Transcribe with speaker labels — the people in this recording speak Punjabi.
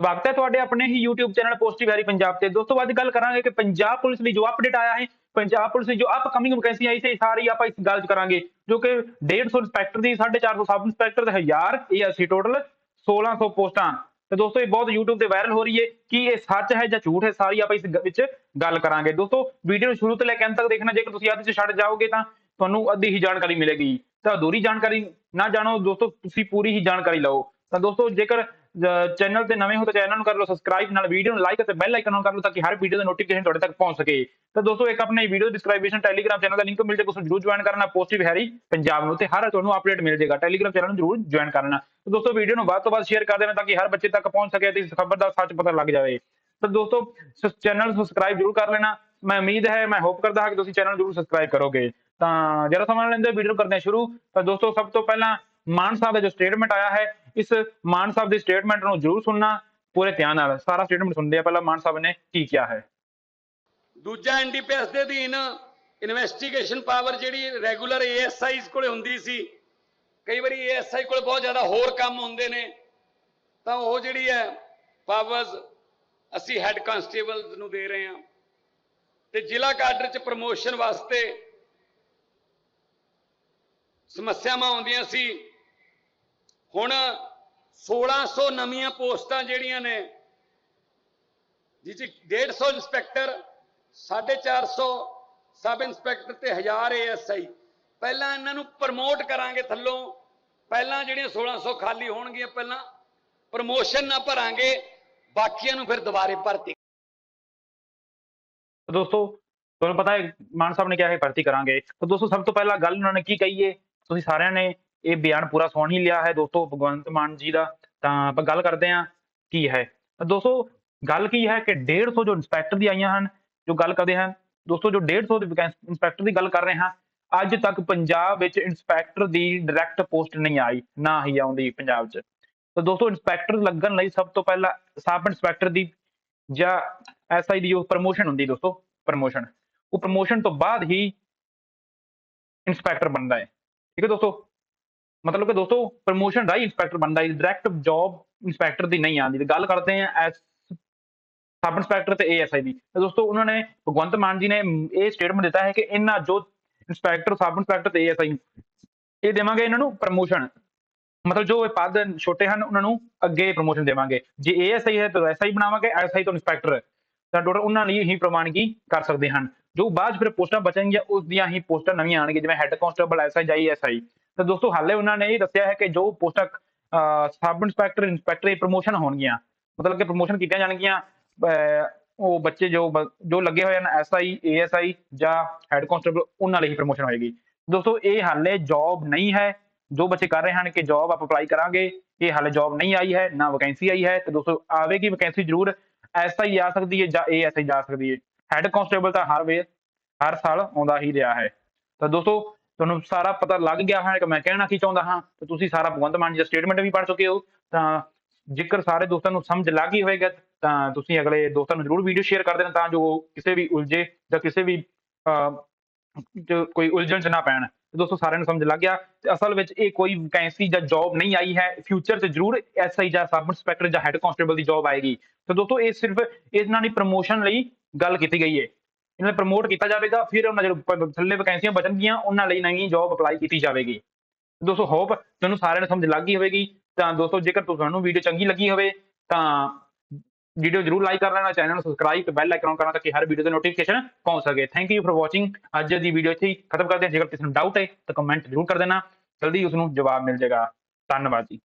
Speaker 1: ਸਵਾਗਤ ਹੈ ਤੁਹਾਡੇ ਆਪਣੇ ਹੀ YouTube channel positive Harry Punjab ਤੇ। ਦੋਸਤੋ, ਅੱਜ ਗੱਲ ਕਰਾਂਗੇ ਕਿ ਪੰਜਾਬ ਪੁਲਿਸ ਲਈ ਜੋ ਅਪਡੇਟ ਆਇਆ ਹੈ, ਪੰਜਾਬ ਪੁਲਿਸ ਦੀ ਜੋ ਅਪਕਮਿੰਗ ਵੈਕੈਂਸੀ ਆਈ ਸੀ ਸਾਰੀ ਆਪਾਂ ਇਸ ਗੱਲ 'ਚ ਕਰਾਂਗੇ, ਜੋ ਕਿ 150 ਇੰਸਪੈਕਟਰ ਦੀ 450 ਸਬ ਇੰਸਪੈਕਟਰ ਤੇ 1000 ਇਹ ਅਸੀਂ ਟੋਟਲ 1600 ਪੋਸਟਾਂ। ਤੇ ਦੋਸਤੋ, ਇਹ ਬਹੁਤ YouTube ਤੇ ਵਾਇਰਲ ਹੋ ਰਹੀ ਹੈ, ਕੀ ਇਹ ਸੱਚ ਹੈ ਜਾਂ ਝੂਠ ਹੈ, ਸਾਰੀ ਆਪਾਂ ਇਸ ਵਿੱਚ ਗੱਲ ਕਰਾਂਗੇ। ਦੋਸਤੋ ਵੀਡੀਓ ਨੂੰ ਸ਼ੁਰੂ ਤੋਂ ਲੈ ਕੇ ਅੰਤ ਤੱਕ ਦੇਖਣਾ, ਜੇਕਰ ਤੁਸੀਂ ਅੱਧ 'ਚ ਛੱਡ ਜਾਓਗੇ ਤਾਂ ਤੁਹਾਨੂੰ ਅੱਧੀ ਹੀ ਜਾਣਕਾਰੀ ਮਿਲੇਗੀ। ਤਾਂ ਅਧੂਰੀ ਜਾਣਕਾਰੀ ਨਾ ਜਾਣੋ, ਦੋਸਤੋ, ਤੁਸੀਂ ਪੂਰੀ ਹੀ ਜਾਣਕਾਰੀ ਲਓ। ਤਾਂ ਦੋਸਤੋ, ਜੇਕਰ ਚੈਨਲ ਤੇ ਨਵੇਂ ਹੋ ਤਾਂ ਚੈਨਲ ਨੂੰ ਕਰ ਲਓ ਸਬਸਕ੍ਰਾਈਬ ਨਾਲ ਵੀਡੀਓ ਨੂੰ ਲਾਈਕ ਅਤੇ ਬੈਲ ਆਈਕਨ ਨੂੰ ਕਰ ਲਓ ਤਾਂ ਕਿ ਹਰ ਵੀਡੀਓ ਦਾ ਨੋਟੀਫਿਕੇਸ਼ਨ ਤੁਹਾਡੇ ਤੱਕ ਪਹੁੰਚ ਸਕੇ। ਤਾਂ ਦੋਸਤੋ, ਇੱਕ ਆਪਣੇ ਵੀਡੀਓ ਡਿਸਕ੍ਰਿਪਸ਼ਨ ਟੈਲੀਗ੍ਰਾਮ ਚੈਨਲ ਦਾ ਲਿੰਕ ਮਿਲ ਜਾਏਗਾ ਉਸ ਨੂੰ ਜਰੂਰ ਜੁਆਇਨ ਕਰਨਾ। ਪੋਸਟਿਵ ਹੈਰੀ ਪੰਜਾਬ ਨੂੰ, ਤੇ ਹਰ ਤੁਹਾਨੂੰ ਅਪਡੇਟ ਮਿਲ ਜਾਏਗਾ। ਟੈਲੀਗ੍ਰਾਮ ਚੈਨਲ ਨੂੰ ਜਰੂਰ ਜੁਆਇਨ ਕਰਨਾ। ਤਾਂ ਦੋਸਤੋ ਵੀਡੀਓ ਨੂੰ ਵੱਧ ਤੋਂ ਵੱਧ ਸ਼ੇਅਰ ਕਰ ਦੇਣਾ ਤਾਂ ਕਿ ਹਰ ਬੱਚੇ ਤੱਕ ਪਹੁੰਚ ਸਕੇ ਤੇ ਇਸ ਖਬਰ ਦਾ ਸੱਚ ਪਤਾ ਲੱਗ ਜਾਵੇ। ਤਾਂ ਦੋਸਤੋ ਚੈਨਲ ਨੂੰ ਸਬਸਕ੍ਰਾਈਬ ਜਰੂਰ ਕਰ ਲੈਣਾ। ਮੈਂ ਉਮੀਦ ਹੈ, ਮੈਂ ਹੋਪ ਕਰਦਾ ਹਾਂ ਕਿ ਤੁਸੀਂ ਚੈਨਲ ਜਰੂਰ ਸਬਸਕ੍ਰਾਈਬ ਕਰੋਗੇ। ਤਾਂ ਜਰਾ ਸਮਾਂ ਨਾ ਲੈਂਦੇ ਵੀਡੀਓ ਕਰਦੇ ਹਾਂ ਸ਼ੁਰੂ। ਤਾਂ ਦੋਸਤੋ, ਸਭ ਤੋਂ ਪਹਿਲਾਂ ਮਾਨ ਸਾਹਿਬ ਦਾ ਜੋ ਸਟੇਟਮੈਂਟ ਆਇਆ ਹੈ ਇਸ ਮਾਨ ਸਾਹਿਬ ਦੀ ਸਟੇਟਮੈਂਟ ਨੂੰ ਜਰੂਰ ਸੁਣਨਾ, ਪੂਰੇ ਧਿਆਨ ਨਾਲ, ਸਾਰਾ ਸਟੇਟਮੈਂਟ ਸੁਣਦੇ ਆ, ਪਹਿਲਾਂ ਮਾਨ ਸਾਹਿਬ ਨੇ ਕੀ ਕਿਹਾ ਹੈ।
Speaker 2: ਦੂਜਾ ਐਨਡੀਪੀਐਸ ਦੇ ਅਧੀਨ ਇਨਵੈਸਟੀਗੇਸ਼ਨ ਪਾਵਰ ਜਿਹੜੀ ਰੈਗੂਲਰ ਏਐਸਆਈਜ਼ ਕੋਲੇ ਹੁੰਦੀ ਸੀ, ਕਈ ਵਾਰੀ ਏਐਸਆਈ ਕੋਲ ਬਹੁਤ ਜ਼ਿਆਦਾ ਹੋਰ ਕੰਮ ਹੁੰਦੇ ਨੇ, ਤਾਂ ਉਹ ਜਿਹੜੀ ਹੈ ਪਾਵਰਸ ਅਸੀਂ ਹੈੱਡ ਕਾਂਸਟੇਬਲਸ ਨੂੰ ਦੇ ਰਹੇ ਹਾਂ। ਤੇ ਜ਼ਿਲ੍ਹਾ ਕਾਡਰ ਚ ਪ੍ਰਮੋਸ਼ਨ ਵਾਸਤੇ ਸਮੱਸਿਆਵਾਂ ਆਉਂਦੀਆਂ ਸੀ। ਹੁਣ 1600 ਨਵੀਆਂ ਪੋਸਟਾਂ ਜਿਹੜੀਆਂ ਨੇ ਜਿਹ 'ਚ 150 ਇੰਸਪੈਕਟਰ 450 ਸਬ ਇੰਸਪੈਕਟਰ ਤੇ 1000 ਏਐਸਆਈ ਪਹਿਲਾਂ ਇਹਨਾਂ ਨੂੰ ਪ੍ਰਮੋਟ ਕਰਾਂਗੇ ਥੱਲੋਂ। ਪਹਿਲਾਂ ਜਿਹੜੀਆਂ 1600 ਖਾਲੀ ਹੋਣਗੀਆਂ, ਪਹਿਲਾਂ ਪ੍ਰਮੋਸ਼ਨ ਨਾ ਭਰਾਂਗੇ, ਬਾਕੀਆਂ ਨੂੰ ਫਿਰ ਦੁਬਾਰੇ ਭਰਤੀ।
Speaker 1: ਦੋਸਤੋ, ਤੁਹਾਨੂੰ ਪਤਾ ਹੈ, ਮਾਨ ਸਾਹਿਬ ਨੇ ਕਿਹਾ ਹੈ, ਭਰਤੀ ਕਰਾਂਗੇ। ਤਾਂ ਦੋਸਤੋ, ਸਭ ਤੋਂ ਪਹਿਲਾਂ ਗੱਲ ਉਹਨਾਂ ਨੇ ਕੀ ਕਹੀ ਹੈ? ਤੁਸੀਂ ਸਾਰਿਆਂ ਨੇ ਇਹ ਬਿਆਨ ਪੂਰਾ ਸੁਣ ਹੀ ਲਿਆ ਹੈ ਦੋਸਤੋ, ਭਗਵੰਤ ਮਾਨ ਜੀ ਦਾ। ਤਾਂ ਆਪਾਂ ਗੱਲ ਕਰਦੇ ਹਾਂ ਕੀ ਹੈ। ਤਾਂ ਦੋਸਤੋ, ਗੱਲ ਕੀ ਹੈ ਕਿ 150 ਜੋ ਇੰਸਪੈਕਟਰ ਦੀ ਆਈਆਂ ਹਨ, ਜੋ ਗੱਲ ਕਰਦੇ ਹਾਂ ਦੋਸਤੋ, ਜੋ 150 ਦੇ ਇੰਸਪੈਕਟਰ ਦੀ ਗੱਲ ਕਰ ਰਹੇ ਹਾਂ, ਅੱਜ ਤੱਕ ਪੰਜਾਬ ਵਿੱਚ ਇੰਸਪੈਕਟਰ ਦੀ ਡਾਇਰੈਕਟ ਪੋਸਟ ਨਹੀਂ ਆਈ, ਨਾ ਹੀ ਆਉਂਦੀ ਪੰਜਾਬ 'ਚ। ਤਾਂ ਦੋਸਤੋ, ਇੰਸਪੈਕਟਰ ਲੱਗਣ ਲਈ ਸਭ ਤੋਂ ਪਹਿਲਾਂ ਸਬ ਇੰਸਪੈਕਟਰ ਦੀ ਜਾਂ ਐਸਆਈ ਦੀ ਜੋ ਪ੍ਰਮੋਸ਼ਨ ਹੁੰਦੀ ਦੋਸਤੋ ਪ੍ਰਮੋਸ਼ਨ ਉਹ ਪ੍ਰਮੋਸ਼ਨ ਤੋਂ ਬਾਅਦ ਹੀ ਇੰਸਪੈਕਟਰ ਬਣਦਾ ਹੈ। ਠੀਕ ਹੈ ਦੋਸਤੋ? ਮਤਲਬ ਕਿ ਦੋਸਤੋ ਪ੍ਰਮੋਸ਼ਨ ਰਾਹੀਂ ਇੰਸਪੈਕਟਰ ਬਣਦਾ ਹੈ ਡਾਇਰੈਕਟ ਜੌਬ ਇੰਸਪੈਕਟਰ ਦੀ ਨਹੀਂ ਆਉਂਦੀ। ਗੱਲ ਕਰਦੇ ਹਾਂ ਐਸ ਸਬ ਇੰਸਪੈਕਟਰ ਤੇ ਏਐਸਆਈ ਦੀ। ਤੇ ਦੋਸਤੋ, ਉਹਨਾਂ ਨੇ ਭਗਵੰਤ ਮਾਨ ਜੀ ਨੇ ਇਹ ਸਟੇਟਮੈਂਟ ਦਿੱਤਾ ਹੈ ਕਿ ਇਹਨਾਂ ਜੋ ਇੰਸਪੈਕਟਰ ਸਬ ਇੰਸਪੈਕਟਰ ਤੇ ਏਐਸਆਈ ਇਹ ਦੇਵਾਂਗੇ ਇਹਨਾਂ ਨੂੰ ਪ੍ਰਮੋਸ਼ਨ ਮਤਲਬ ਜੋ ਇਹ ਪਦ ਛੋਟੇ ਹਨ, ਉਹਨਾਂ ਨੂੰ ਅੱਗੇ ਪ੍ਰਮੋਸ਼ਨ ਦੇਵਾਂਗੇ। ਜੇ ਏਐਸਆਈ ਹੈ, ਤਾਂ ਐਸਆਈ ਬਣਾਵਾਂਗੇ ਐਸਆਈ ਤੋਂ ਇੰਸਪੈਕਟਰ ਤਾਂ ਟੋਟਲ ਉਹਨਾਂ ਲਈ ਹੀ ਪ੍ਰਵਾਨਗੀ ਕਰ ਸਕਦੇ ਹਨ। ਜੋ ਬਾਅਦ 'ਚ ਫਿਰ ਪੋਸਟਾਂ ਬਚਣਗੀਆਂ, ਉਸ ਦੀਆਂ ਹੀ ਪੋਸਟਾਂ ਨਵੀਆਂ ਆਣਗੀਆਂ ਜਿਵੇਂ ਹੈੱਡ ਕਾਂਸਟੇਬਲ ਐਸਆਈ ਜਾਈ ਐਸਆਈ ਤਾਂ ਦੋਸਤੋ, ਹਾਲੇ ਉਹਨਾਂ ਨੇ ਇਹ ਦੱਸਿਆ ਹੈ ਕਿ ਜੋ ਪੋਸਟਾਂ ਸਬ ਇੰਸਪੈਕਟਰ ਇੰਸਪੈਕਟਰ ਇਹ ਪ੍ਰਮੋਸ਼ਨ ਹੋਣਗੀਆਂ, ਮਤਲਬ ਕਿ ਪ੍ਰਮੋਸ਼ਨ ਕੀਤੀਆਂ ਜਾਣਗੀਆਂ ਉਹ ਬੱਚੇ ਜੋ ਜੋ ਲੱਗੇ ਹੋਏ ਹਨ ਐਸਆਈ ਏਐਸਆਈ ਜਾਂ ਹੈੱਡ ਕਾਂਸਟੇਬਲ, ਉਹਨਾਂ ਲਈ ਹੀ ਪ੍ਰਮੋਸ਼ਨ ਹੋਏਗੀ। ਦੋਸਤੋ, ਇਹ ਹਾਲੇ ਜੌਬ ਨਹੀਂ ਹੈ। ਜੋ ਬੱਚੇ ਕਰ ਰਹੇ ਹਨ ਕਿ ਜੌਬ ਆਪ ਅਪਲਾਈ ਕਰਾਂਗੇ, ਇਹ ਹਾਲੇ ਜੌਬ ਨਹੀਂ ਆਈ ਹੈ, ਨਾ ਵੈਕੈਂਸੀ ਆਈ ਹੈ, ਤੇ ਦੋਸਤੋ, ਆਵੇਗੀ ਵੈਕੈਂਸੀ ਜ਼ਰੂਰ। ਐਸਆਈ ਆ ਸਕਦੀ ਹੈ ਜਾਂ ਏਐਸਆਈ ਜਾ ਸਕਦੀ ਹੈ। ਹੈੱਡ ਕਾਂਸਟੇਬਲ ਤਾਂ ਹਰ ਵੇ, ਹਰ ਸਾਲ ਆਉਂਦਾ ਹੀ ਰਿਹਾ ਹੈ। ਤਾਂ ਦੋਸਤੋ ਤੁਹਾਨੂੰ ਸਾਰਾ ਪਤਾ ਲੱਗ ਗਿਆ ਹੈ ਕਿ ਮੈਂ ਕਹਿਣਾ ਕੀ ਚਾਹੁੰਦਾ ਹਾਂ ਤੇ ਤੁਸੀਂ ਸਾਰਾ ਭਗਵੰਤ ਮਾਨ ਜੀ ਦਾ ਸਟੇਟਮੈਂਟ ਵੀ ਪੜ੍ਹ ਚੁੱਕੇ ਹੋ ਤਾਂ ਜੇਕਰ ਸਾਰੇ ਦੋਸਤਾਂ ਨੂੰ ਸਮਝ ਲੱਗ ਗਈ ਹੋਵੇਗਾ ਤਾਂ ਤੁਸੀਂ ਅਗਲੇ ਦੋਸਤਾਂ ਨੂੰ ਜ਼ਰੂਰ ਵੀਡੀਓ ਸ਼ੇਅਰ ਕਰ ਦੇਣਾ ਤਾਂ ਜੋ ਉਹ ਕਿਸੇ ਵੀ ਉਲਝੇ ਜਾਂ ਕਿਸੇ ਵੀ ਅਹ, ਕੋਈ ਉਲਝਣ ਚ ਨਾ ਪੈਣ। ਦੋਸਤੋ ਸਾਰਿਆਂ ਨੂੰ ਸਮਝ ਲੱਗ ਗਿਆ ਤੇ ਅਸਲ ਵਿੱਚ ਇਹ ਕੋਈ ਵੈਕੈਂਸੀ ਜਾਂ ਜੌਬ ਨਹੀਂ ਆਈ ਹੈ ਫਿਊਚਰ 'ਚ ਜ਼ਰੂਰ ਐਸਆਈ ਜਾਂ ਸਬ ਇੰਸਪੈਕਟਰ ਜਾਂ ਹੈੱਡ ਕਾਂਸਟੇਬਲ ਦੀ ਜੌਬ ਆਏਗੀ। ਤੇ ਦੋਸਤੋ ਇਹ ਸਿਰਫ ਇਹਨਾਂ ਦੀ ਪ੍ਰਮੋਸ਼ਨ ਲਈ ਗੱਲ ਕੀਤੀ ਗਈ ਹੈ। ਇਹਨਾਂ ਨੂੰ ਪ੍ਰਮੋਟ ਕੀਤਾ ਜਾਵੇਗਾ, ਫਿਰ ਉਹਨਾਂ ਜਿਹੜੇ ਥੱਲੇ ਵੈਕੈਂਸੀਆਂ ਬਚਣਗੀਆਂ, ਉਹਨਾਂ ਲਈ ਨਵੀਂ ਜੌਬ ਅਪਲਾਈ ਕੀਤੀ ਜਾਵੇਗੀ। ਦੋਸਤੋ ਹੋਪ ਤੁਹਾਨੂੰ ਸਾਰਿਆਂ ਨੂੰ ਸਮਝ ਲੱਗ ਗਈ ਹੋਵੇਗੀ। ਤਾਂ ਦੋਸਤੋ, ਜੇਕਰ ਤੁਹਾਨੂੰ ਵੀਡੀਓ ਚੰਗੀ ਲੱਗੀ ਹੋਵੇ, ਤਾਂ ਵੀਡੀਓ ਜਰੂਰ ਲਾਈਕ ਕਰ ਲੈਣਾ ਚੈਨਲ ਨੂੰ ਸਬਸਕ੍ਰਾਈਬ ਤੇ ਬੈਲ ਆਈਕਨ ਕਰਨਾ, ਤਾਂ ਕਿ ਹਰ ਵੀਡੀਓ ਦੇ ਨੋਟੀਫਿਕੇਸ਼ਨ ਪਹੁੰਚ ਸਕੇ। ਥੈਂਕ ਯੂ ਫॉर ਵਾਚਿੰਗ ਅੱਜ ਦੀ ਵੀਡੀਓ ਇੱਥੇ ਖਤਮ ਕਰਦੇ ਹਾਂ। ਜੇਕਰ ਕਿਸੇ ਨੂੰ ਡਾਊਟ ਹੈ, ਤਾਂ ਕਮੈਂਟ ਜਰੂਰ ਕਰ ਦੇਣਾ। ਜਲਦੀ ਉਸ ਨੂੰ ਜਵਾਬ ਮਿਲ ਜਾਏਗਾ। ਧੰਨਵਾਦ ਜੀ।